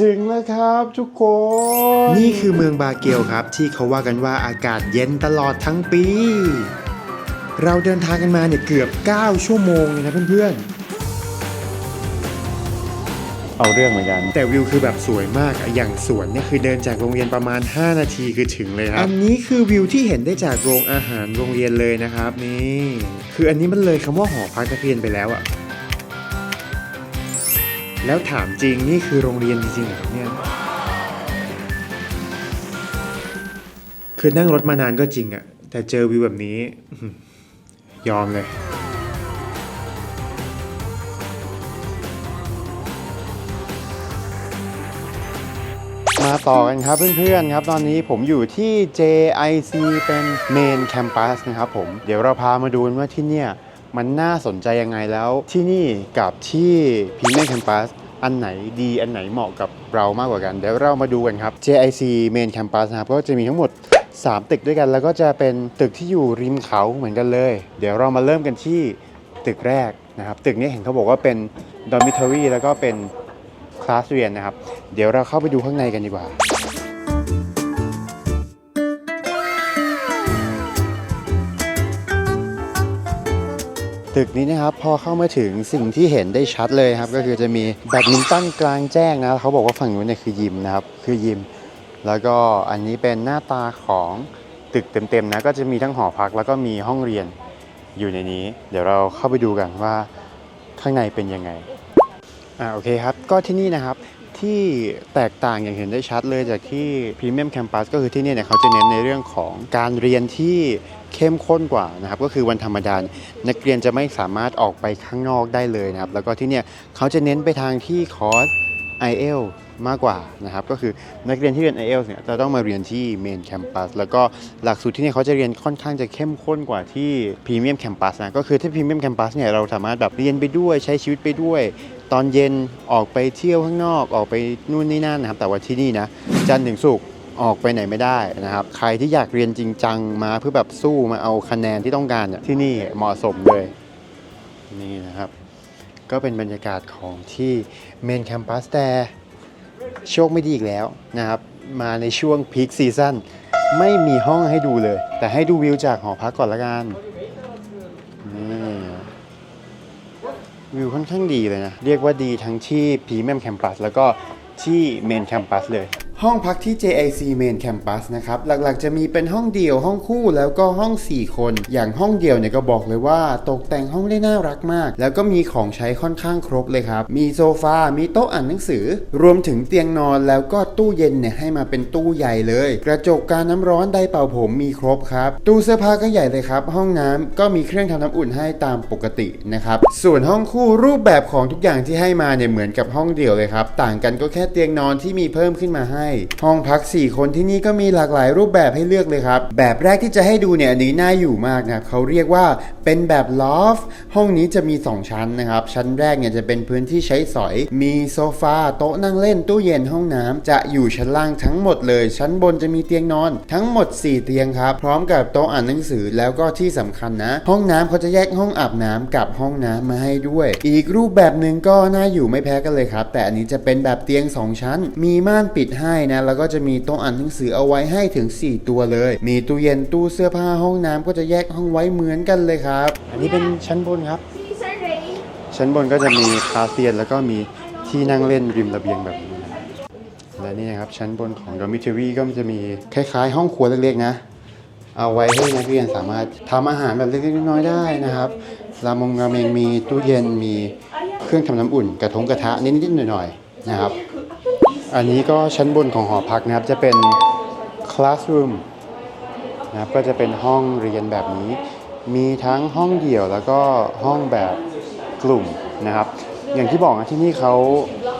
ถึงแล้วครับทุกคน นี่คือเมืองบาเกลครับ ที่เขาว่ากันว่าอากาศเย็นตลอดทั้งปี เราเดินทางกันมาเนี่ยเกือบ 9 ชั่วโมงเลยนะเพื่อนเอาเรื่องเหมือนกันๆแต่วิวคือแบบสวยมากอะอย่างสวนเนี่ยคือเดินจากโรงเรียนประมาณ 5 นาทีคือถึงเลยครับ อันนี้คือวิวที่เห็นได้จากโรงอาหารโรงเรียนเลยนะครับนี่ คืออันนี้มันเลยคำว่าหอพักนักเรียนไปแล้วอะ แล้วถามจริงนี่คือโรงเรียนจริงๆเหรอเนี่ยคือนั่งรถมานานก็จริงอะแต่เจอวิวแบบนี้ ยอมเลย มาต่อกันครับเพื่อนๆครับ ตอนนี้ผมอยู่ที่ JIC เป็น Main Campus นะครับผม เดี๋ยวเราพามาดูว่าที่เนี่ย มันน่าสนใจยังไงแล้ว ที่นี่กับที่ Premium Campus อันไหนดีอันไหนเหมาะกับเรามากกว่ากัน เดี๋ยวเรามาดูกันครับ JIC Main Campus นะครับก็จะมีทั้งหมด 3 ตึกด้วยกัน แล้วก็จะเป็นตึกที่อยู่ริมเขาเหมือนกันเลย เดี๋ยวเรามาเริ่มกันที่ตึกแรกนะครับ ตึกนี้เห็นเขาบอกว่าเป็น dormitory แล้วก็เป็นคลาสเรียนนะครับ เดี๋ยวเราเข้าไปดูข้างในกันดีกว่า ตึกนี้นะครับพอเข้ามาถึงสิ่งที่เห็นได้ชัดเลยครับก็คือจะมีแบดมินตันกลางแจ้งนะเขาบอกว่าฝั่งนู้นเนี่ยคือยิมนะครับคือยิม แล้วก็อันนี้เป็นหน้าตาของตึกเต็มๆนะก็จะมีทั้งหอพักแล้วก็มีห้องเรียนอยู่ในนี้ เดี๋ยวเราเข้าไปดูกันว่าข้างในเป็นยังไงอ่าโอเคครับก็ที่นี่นะครับ ที่แตกต่างอย่างเห็นได้ชัดเลยจากที่พรีเมียมแคมปัสก็คือที่นี่เนี่ยเขาจะเน้นในเรื่องของการเรียนที่เข้มข้นกว่านะครับก็คือวันธรรมดานักเรียนจะไม่สามารถออกไปข้างนอกได้เลยนะครับแล้วก็ที่เนี่ยเขาจะเน้นไปทางที่คอร์ส i อ l มากกว่านะครับก็คือนักเรียนที่เรียน i อ l เนี่ยจะต้องมาเรียนที่เมนแคมปัสแล้วก็หลักสูตรที่นี่เขาจะเรียนค่อนข้างจะเข้มข้นกว่าที่พรีเมียมแคมปัสนะก็คือที่พรีเมียมแคมปัสเนี่ยเราสามารถแบบเรียนไปด้วยใช้ชีวิตไปด้วย ตอนเย็นออกไปเที่ยวข้างนอกออกไปนู่นนี่นั่นนะครับ แต่ว่าที่นี่นะจันถึงศุกออกไปไหนไม่ได้นะครับ ใครที่อยากเรียนจริงจังมาเพื่อแบบสู้มาเอาคะแนนที่ต้องการเนี่ยที่นี่เหมาะสมเลย นี่นะครับ ก็เป็นบรรยากาศของที่เมนแคมปัสแต่โชคไม่ดีอีกแล้วนะครับ มาในช่วงพีคซีซั่นไม่มีห้องให้ดูเลย แต่ให้ดูวิวจากหอพักก่อนละกัน วิวค่อนข้างดีเลยนะ เรียกว่าดีทั้งที่พรีเมียมแคมปัสแล้วก็ที่เมนแคมปัสเลย ห้องพักที่ JIC Main Campus นะครับ หลักๆ จะมีเป็นห้องเดี่ยว ห้องคู่ แล้วก็ห้อง 4 คน อย่างห้องเดี่ยวเนี่ยก็บอกเลยว่าตกแต่งห้องได้น่ารักมาก แล้วก็มีของใช้ค่อนข้างครบเลยครับ มีโซฟา มีโต๊ะอ่านหนังสือ รวมถึงเตียงนอน แล้วก็ตู้เย็นเนี่ยให้มาเป็นตู้ใหญ่เลย กระจกการน้ำร้อนไดเป่าผมมีครบครับ ตู้เสื้อผ้าก็ใหญ่เลยครับ ห้องน้ำก็มีเครื่องทำน้ำอุ่นให้ตามปกตินะครับ ส่วนห้องคู่รูปแบบของทุกอย่างที่ให้มาเนี่ยเหมือนกับห้องเดี่ยวเลยครับ ต่างกันก็แค่เตียงนอนที่มีเพิ่มขึ้นมาให้ห้องพัก 4 คนที่นี่ก็มีหลากหลายรูปแบบให้เลือกเลยครับ แบบแรกที่จะให้ดูเนี่ยอันนี้น่าอยู่มากนะครับเขาเรียกว่าเป็นแบบลอฟห้องนี้จะมี 2 ชั้นนะครับ ชั้นแรกเนี่ยจะเป็นพื้นที่ใช้สอย มีโซฟาโต๊ะนั่งเล่นตู้เย็นห้องน้ำจะอยู่ชั้นล่างทั้งหมดเลย ชั้นบนจะมีเตียงนอน ทั้งหมด 4 เตียงครับ พร้อมกับโต๊ะอ่านหนังสือแล้วก็ที่สำคัญนะ ห้องน้ำเขาจะแยกห้องอาบน้ำกับห้องน้ำมาให้ด้วย อีกรูปแบบหนึ่งก็น่าอยู่ไม่แพ้กันเลยครับ แต่อันนี้จะเป็นแบบเตียง 2 ชั้น มีม่านปิดให้นะแล้วก็จะมีโต๊ะอ่านหนังสือเอาไว้ให้ถึง 4 ตัวเลย มีตู้เย็นตู้เสื้อผ้าห้องน้ำก็จะแยกห้องไว้เหมือนกันเลยครับ อันนี้เป็นชั้นบนครับ ชั้นบนก็จะมีคลาสเรียนแล้วก็มีที่นั่งเล่นริมระเบียงแบบนี้และนี่นะครับชั้นบนของ dormitory ก็จะมีคล้าย ๆ ห้องครัวเล็กๆนะ เอาไว้ให้นักเรียนสามารถทำอาหารแบบเล็กๆน้อยๆได้นะครับรามงราเมงมีตู้เย็นมีเครื่องทำน้ำอุ่น กระทงกระทะนิดๆหน่อยๆนะครับ อันนี้ก็ชั้นบนของหอพักนะครับ จะเป็น classroom นะครับก็จะเป็นห้องเรียนแบบนี้ มีทั้งห้องเดี่ยวแล้วก็ห้องแบบกลุ่มนะครับ อย่างที่บอกนะที่นี่เขา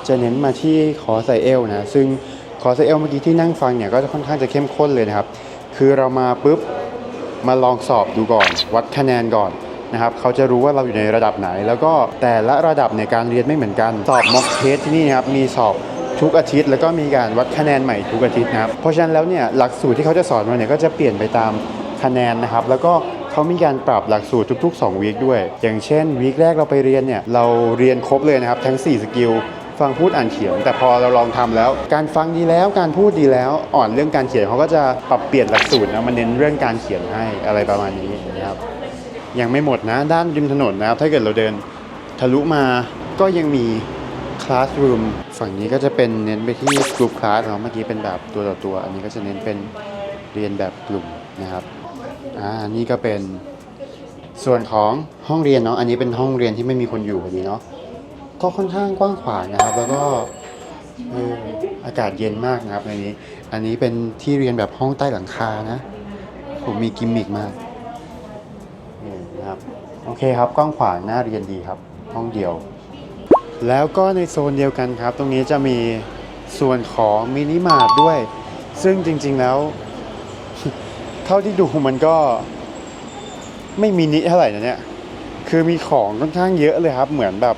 จะเน้นมาที่คอสไซเอลนะ ซึ่งคอสไซเอลเมื่อกี้ที่นั่งฟังเนี่ยก็จะค่อนข้างจะเข้มข้นเลยนะครับ คือเรามาปุ๊บมาลองสอบดูก่อน วัดคะแนนก่อนนะครับเขาจะรู้ว่าเราอยู่ในระดับไหน แล้วก็แต่ละระดับในการเรียนไม่เหมือนกัน สอบม็อกเทสที่นี่นะครับมีสอบ ทุกอาทิตย์ แล้วก็มีการวัดคะแนนใหม่ทุกอาทิตย์นะครับ เพราะฉะนั้นแล้วเนี่ยหลักสูตรที่เขาจะสอนมาเนี่ยก็จะเปลี่ยนไปตามคะแนนนะครับ แล้วก็เขามีการปรับหลักสูตรทุกๆ2วีคด้วย อย่างเช่นวีคแรกเราไปเรียนเนี่ยเราเรียนครบเลยนะครับทั้ง 4 สกิลฟังพูดอ่านเขียน แต่พอเราลองทำแล้ว การฟังดีแล้วการพูดดีแล้วอ่อนเรื่องการเขียนเขาก็จะปรับเปลี่ยนหลักสูตรนะมันเน้นเรื่องการเขียนให้อะไรประมาณนี้นะครับยังไม่หมดนะด้านริมถนนนะครับถ้าเกิดเราเดินทะลุมาก็ยังมี classroom ฝั่งนี้ก็จะเป็นเน้นไปที่ group class เนาะเมื่อกี้เป็นแบบตัวต่อตัว อันนี้ก็จะเน้นเป็นเรียนแบบกลุ่มนะครับอ่านี่ก็เป็นส่วนของห้องเรียนเนาะอันนี้เป็นห้องเรียนที่ไม่มีคนอยู่พอดีเนาะก็ค่อนข้างกว้างขวางนะครับ แล้วก็เอออากาศเย็นมากนะครับในนี้ อันนี้เป็นที่เรียนแบบห้องใต้หลังคานะ ผมมีกิมมิกมากนี่นะครับ โอเคครับกว้างขวางน่าเรียนดีครับ ห้องเดียว แล้วก็ในโซนเดียวกันครับ ตรงนี้จะมีส่วนของมินิมาร์ทด้วย ซึ่งจริงๆแล้ว เท่าที่ดูมันก็ไม่มินิเท่าไหร่นะเนี่ย คือมีของค่อนข้างเยอะเลยครับ เหมือนแบบ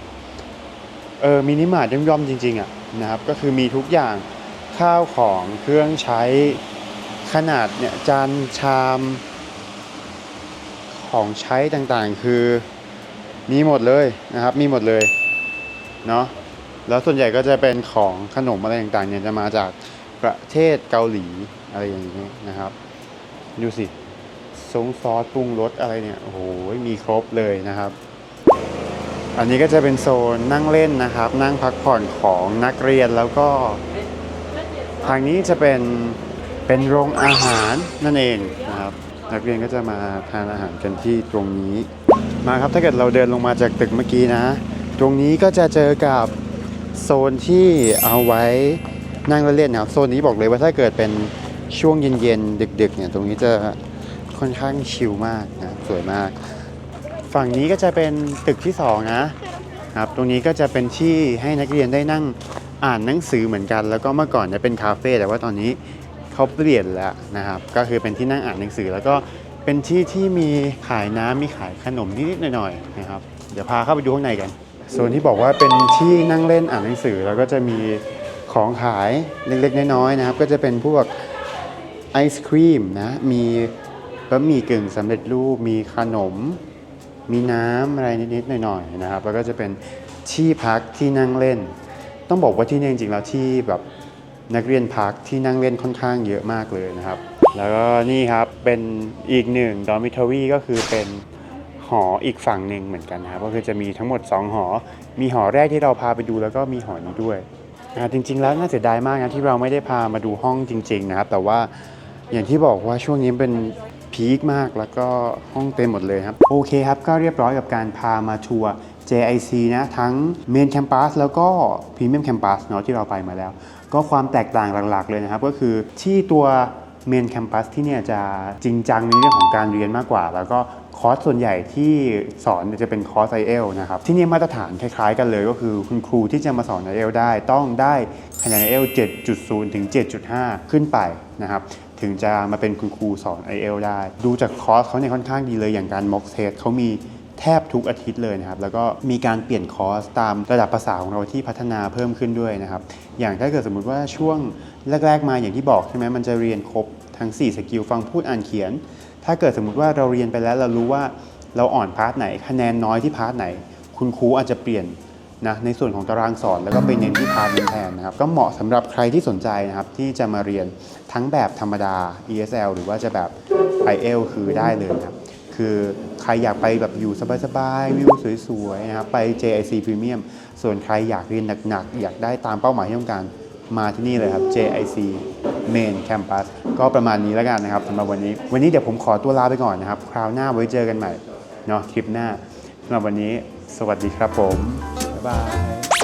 เออมินิมาร์ทย่อมๆจริงๆอะนะครับ ก็คือมีทุกอย่างข้าวของเครื่องใช้ขนาดเนี่ยจานชามของใช้ต่างๆ คือมีหมดเลยนะครับ มีหมดเลย เนาะแล้วส่วนใหญ่ก็จะเป็นของขนมอะไรต่างๆเนี่ยจะมาจากประเทศเกาหลีอะไรอย่างนี้นะครับดูสิซงซอสปรุงรสอะไรเนี่ยโอ้โหมีครบเลยนะครับ อันนี้ก็จะเป็นโซนนั่งเล่นนะครับ นั่งพักผ่อนของนักเรียนแล้วก็ ทางนี้จะเป็นเป็นโรงอาหารนั่นเองนะครับนักเรียนก็จะมาทานอาหารกันที่ตรงนี้มาครับถ้าเกิดเราเดินลงมาจากตึกเมื่อกี้นะ ตรงนี้ก็จะเจอกับโซนที่เอาไว้นั่งเล่นๆนะครับโซนนี้บอกเลยว่าถ้าเกิดเป็นช่วงเย็นๆดึกๆเนี่ยตรงนี้จะค่อนข้างชิลมากนะสวยมาก ฝั่งนี้ก็จะเป็นตึกที่สองนะครับตรงนี้ก็จะเป็นที่ให้นักเรียนได้นั่งอ่านหนังสือเหมือนกัน แล้วก็เมื่อก่อนจะเป็นคาเฟ่แต่ว่าตอนนี้เขาเปลี่ยนแล้วนะครับ ก็คือเป็นที่นั่งอ่านหนังสือ แล้วก็เป็นที่ที่มีขายน้ำมีขายขนมนิดๆหน่อยๆนะครับ เดี๋ยวพาเข้าไปดูข้างในกัน โซนที่บอกว่าเป็นที่นั่งเล่นอ่านหนังสือ แล้วก็จะมีของขายเล็กๆ น้อยๆนะครับ ก็จะเป็นพวกไอศครีมนะ มีบะหมี่กึ่งสำเร็จรูป มีขนม มีน้ำอะไรนิดๆหน่อยๆนะครับ แล้วก็จะเป็นที่พักที่นั่งเล่น ต้องบอกว่าที่นี่จริงๆแล้วที่แบบนักเรียนพักที่นั่งเล่นค่อนข้างเยอะมากเลยนะครับ แล้วก็นี่ครับเป็นอีกหนึ่งดอมิทอรี่ก็คือเป็น หออีกฝั่งหนึ่งเหมือนกันนะครับก็คือจะมีทั้งหมด 2 หอ มีหอแรกที่เราพาไปดูแล้วก็มีหอนี้ด้วยจริง ๆ แล้วน่าเสียดายมากนะที่เราไม่ได้พามาดูห้องจริง ๆ นะครับ แต่ว่าอย่างที่บอกว่าช่วงนี้เป็นพีคมากแล้วก็ห้องเต็มหมดเลยครับ โอเคครับ ก็เรียบร้อยกับการพามาทัวร์ JIC นะทั้ง Main Campus แล้วก็ Premium Campus เนาะที่เราไปมาแล้ว ก็ความแตกต่างหลักๆ เลยนะครับ ก็คือที่ตัว Main Campus ที่เนี่ยจะจริงจังในเรื่องของการเรียนมากกว่า แล้วก็ คอร์สส่วนใหญ่ที่สอนจะเป็นคอร์ส i อ l นะครับ ที่นี่มาตรฐานคล้ายๆกันเลยก็คือคุณครูที่จะมาสอน i อ l ได้ต้องได้คะแนน i อ l 7.0 ถึง 7.5 ขึ้นไปนะครับถึงจะมาเป็นคุณครูสอน i อ l ได้ ดูจากคอร์สเขาเนี่ยค่อนข้างดีเลยอย่างการ mock test เขามีแทบทุกอาทิตย์เลยนะครับ แล้วก็มีการเปลี่ยนคอร์สตามระดับภาษาของเราที่พัฒนาเพิ่มขึ้นด้วยนะครับ อย่างถ้าเกิดสมมุติว่าช่วงแรก ๆ มาอย่างที่บอกใช่ไหมมันจะเรียนครบทั้ง 4 สกิลฟังพูดอ่านเขียน ถ้าเกิดสมมุติว่าเราเรียนไปแล้วเรารู้ว่าเราอ่อนพาร์ทไหน คะแนนน้อยที่พาร์ทไหน คุณครูอาจจะเปลี่ยนนะในส่วนของตารางสอนแล้วก็ไปเน้นที่พาร์ทนี้แทนนะครับ ก็เหมาะสำหรับใครที่สนใจนะครับ ที่จะมาเรียนทั้งแบบธรรมดา ESL หรือว่าจะแบบ IEL คือได้เลยนะครับ คือใครอยากไปแบบอยู่สบายๆวิวสวยๆนะครับไป JIC Premium ส่วนใครอยากเรียนหนักๆอยากได้ตามเป้าหมายที่ต้องการ มาที่นี่เลยครับ JIC Main Campus ก็ประมาณนี้แล้วกันนะครับสำหรับวันนี้ วันนี้เดี๋ยวผมขอตัวลาไปก่อนนะครับ คราวหน้าไว้เจอกันใหม่เนาะคลิปหน้าสำหรับวันนี้ สวัสดีครับผม บ๊ายบาย